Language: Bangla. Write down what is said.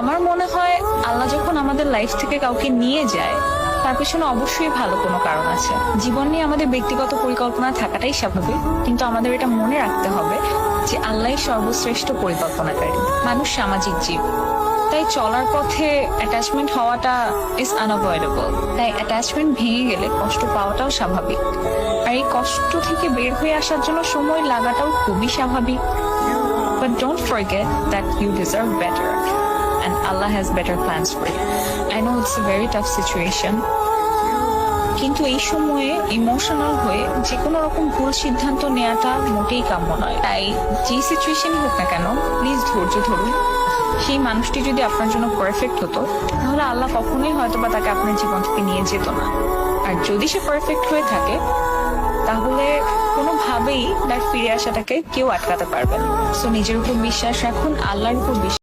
আমার মনে হয় আল্লাহ যখন আমাদের লাইফ থেকে কাউকে নিয়ে যায়, তার পেছনে অবশ্যই ভালো কোনো কারণ আছে। জীবন নিয়ে আমাদের ব্যক্তিগত পরিকল্পনা থাকাটাই স্বাভাবিক, কিন্তু আমাদের এটা মনে রাখতে হবে যে আল্লাহ সর্বশ্রেষ্ঠ পরিকল্পনাকারী, মানুষ সামাজিক জীব। তাই চলার পথে অ্যাটাচমেন্ট হওয়াটা ইজ আনঅ্যাভয়েডেবল তাই অ্যাটাচমেন্ট ভেঙে গেলে কষ্ট পাওয়াটাও স্বাভাবিক। আর এই কষ্ট থেকে বের হয়ে আসার জন্য সময় লাগাটাও খুবই স্বাভাবিক। But don't forget that you deserve better and Allah has better plans for you. I know it's a very tough situation. কিন্তু এই সময়ে ইমোশনাল হয়ে যে কোনো রকম ভুল সিদ্ধান্ত নেওয়াটা মোটেই কাম্য নয় তাই যে সিচুয়েশনই হোক না কেন প্লিজ ধৈর্য ধরুন সেই মানুষটি যদি আপনার জন্য পারফেক্ট হতো, তাহলে আল্লাহ কখনোই হয়তো বা তাকে আপনার জীবন থেকে নিয়ে যেত না আর যদি সে পারফেক্ট হয়ে থাকে, তাহলে কোনোভাবেই তার ফিরে আসাটাকে কেউ আটকাতে পারবে না সো নিজের উপর বিশ্বাস রাখুন, আল্লাহর উপর বিশ্বাস